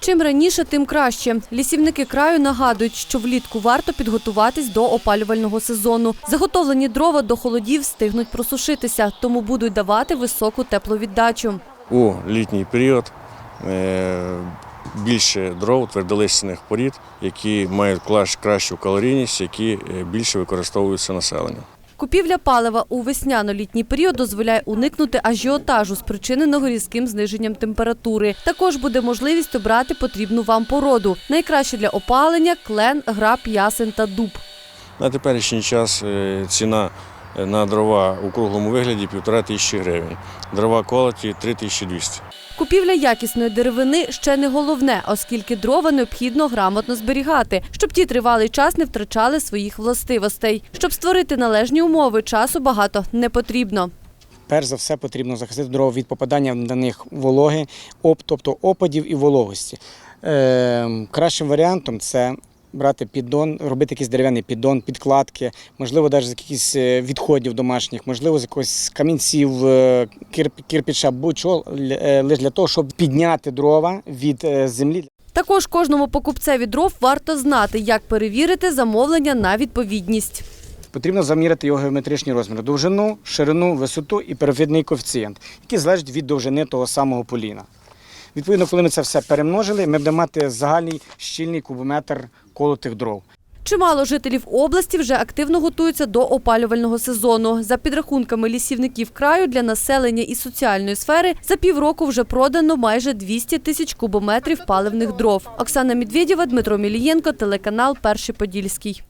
Чим раніше, тим краще. Лісівники краю нагадують, що влітку варто підготуватись до опалювального сезону. Заготовлені дрова до холодів встигнуть просушитися, тому будуть давати високу тепловіддачу. у літній період е, більше дров твердолистяних порід, які мають кращу калорійність, які е, більше використовуються населенням. Купівля палива у весняно-літній період дозволяє уникнути ажіотажу, спричиненого різким зниженням температури. Також буде можливість обрати потрібну вам породу. Найкраще для опалення – клен, граб, ясен та дуб. На теперішній час е, ціна на дрова у круглому вигляді півтора тисячі гривень. Дрова колоті 3200. Купівля якісної деревини ще не головне, оскільки дрова необхідно грамотно зберігати, щоб ті тривалий час не втрачали своїх властивостей. Щоб створити належні умови, часу багато не потрібно. Перш за все потрібно захистити дрова від попадання на них вологи, тобто опадів і вологості. Е, кращим варіантом це брати піддон, робити якийсь дерев'яний піддон, підкладки, можливо, навіть з якихось е, відходів домашніх, можливо, з якогось камінців, е, кирп- кирпича, будь-що, е, лише для того, щоб підняти дрова від землі. Також кожному покупцеві дров варто знати, як перевірити замовлення на відповідність. Потрібно заміряти його геометричні розміри: довжину, ширину, висоту і перевідний коефіцієнт, який залежить від довжини того самого поліна. Відповідно, коли ми це все перемножили, ми будемо мати загальний щільний кубометр колотих дров. Чимало жителів області вже активно готуються до опалювального сезону. За підрахунками лісівників краю для населення і соціальної сфери за півроку вже продано майже 200 тисяч кубометрів паливних дров. Оксана Медведєва, Дмитро Мілієнко, телеканал Перший Подільський.